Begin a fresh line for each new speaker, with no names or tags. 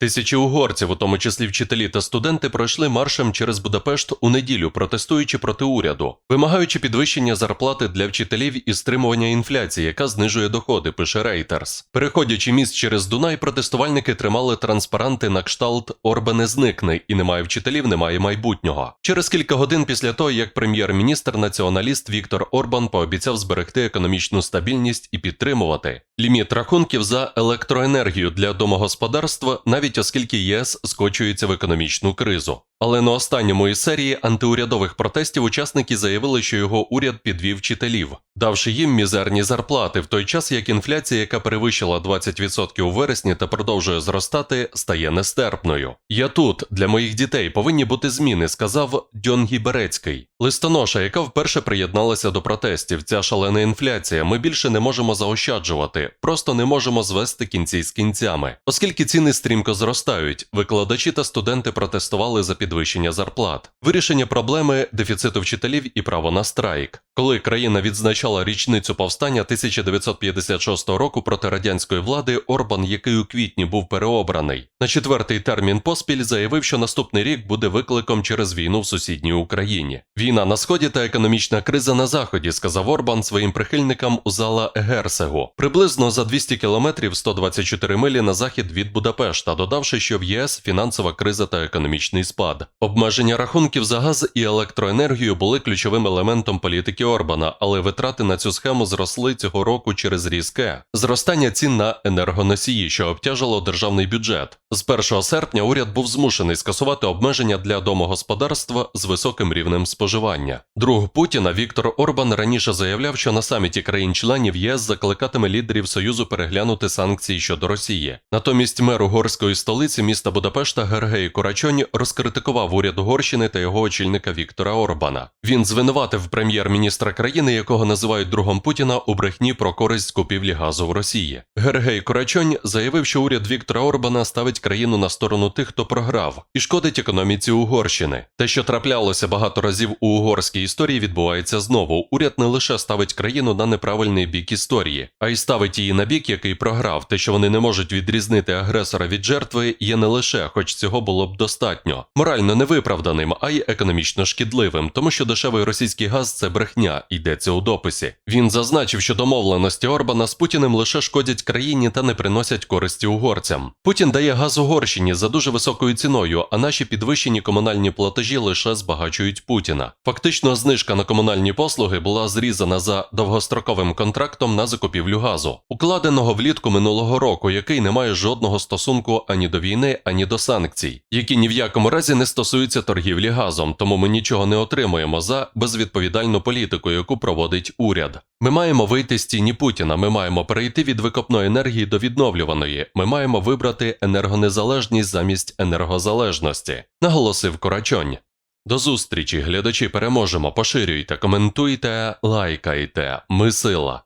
Тисячі угорців, у тому числі вчителі та студенти, пройшли маршем через Будапешт у неділю, протестуючи проти уряду, вимагаючи підвищення зарплати для вчителів і стримування інфляції, яка знижує доходи, пише Reuters. Переходячи міст через Дунай, протестувальники тримали транспаранти на кшталт Орбане зникне і немає вчителів, немає майбутнього. Через кілька годин після того, як прем'єр-міністр націоналіст Віктор Орбан пообіцяв зберегти економічну стабільність і підтримувати ліміт рахунків за електроенергію для домогосподарства, навіть оскільки ЄС скочується в економічну кризу. Але на останньому із серії антиурядових протестів учасники заявили, що його уряд підвів вчителів, давши їм мізерні зарплати, в той час як інфляція, яка перевищила 20% у вересні та продовжує зростати, стає нестерпною. Я тут для моїх дітей повинні бути зміни, сказав Дьон Гіберецький. Листоноша, яка вперше приєдналася до протестів. Ця шалена інфляція. Ми більше не можемо заощаджувати, просто не можемо звести кінці з кінцями, оскільки ціни стрімко зростають. Викладачі та студенти протестували за підвищення зарплат, вирішення проблеми дефіциту вчителів і право на страйк. Коли країна відзначала річницю повстання 1956 року проти радянської влади, Орбан, який у квітні був переобраний, на четвертий термін поспіль заявив, що наступний рік буде викликом через війну в сусідній Україні. Війна на сході та економічна криза на заході, сказав Орбан своїм прихильникам у зала Герсегу, приблизно за 200 кілометрів 124 милі на захід від Будапешта, додавши, що в ЄС фінансова криза та економічний спад. Обмеження рахунків за газ і електроенергію були ключовим елементом політики Орбана, але витрати на цю схему зросли цього року через різке зростання цін на енергоносії, що обтяжило державний бюджет. З 1 серпня уряд був змушений скасувати обмеження для домогосподарства з високим рівнем споживання. Друг Путіна Віктор Орбан раніше заявляв, що на саміті країн-членів ЄС закликатиме лідерів Союзу переглянути санкції щодо Росії. Натомість мер угорської столиці міста Будапешта Гергей Корачонь розкритикував уряд Угорщини та його очільника Віктора Орбана. Він звинуватив прем'єр-міністра країни, якого називають другом Путіна, у брехні про користь купівлі газу в Росії. Гергей Корачонь заявив, що уряд Віктора Орбана ставить країну на сторону тих, хто програв, і шкодить економіці Угорщини. Те, що траплялося багато разів у угорській історії, відбувається знову. Уряд не лише ставить країну на неправильний бік історії, а й ставить її на бік, який програв. Те, що вони не можуть відрізнити агресора від жертви, є не лише, хоч цього було б достатньо, морально невиправданим, а й економічно шкідливим, тому що дешевий російський газ це брехня, йдеться у дописі. Він зазначив, що домовленості Орбана з Путіним лише шкодять країні та не приносять користі угорцям. Путін дає газ Угорщині за дуже високою ціною, а наші підвищені комунальні платежі лише збагачують Путіна. Фактично, знижка на комунальні послуги була зрізана за довгостроковим контрактом на закупівлю газу, укладеного влітку минулого року, який не має жодного стосунку ані до війни, ані до санкцій, які ні в якому разі не стосуються торгівлі газом, тому ми нічого не отримуємо за безвідповідальну політику, яку проводить уряд. Ми маємо вийти з тіні Путіна. Ми маємо перейти від викопної енергії до відновлюваної. Ми маємо вибрати енергонезалежність замість енергозалежності, наголосив Корачонь. До зустрічі, глядачі, переможемо. Поширюйте, коментуйте, лайкайте. Ми сила.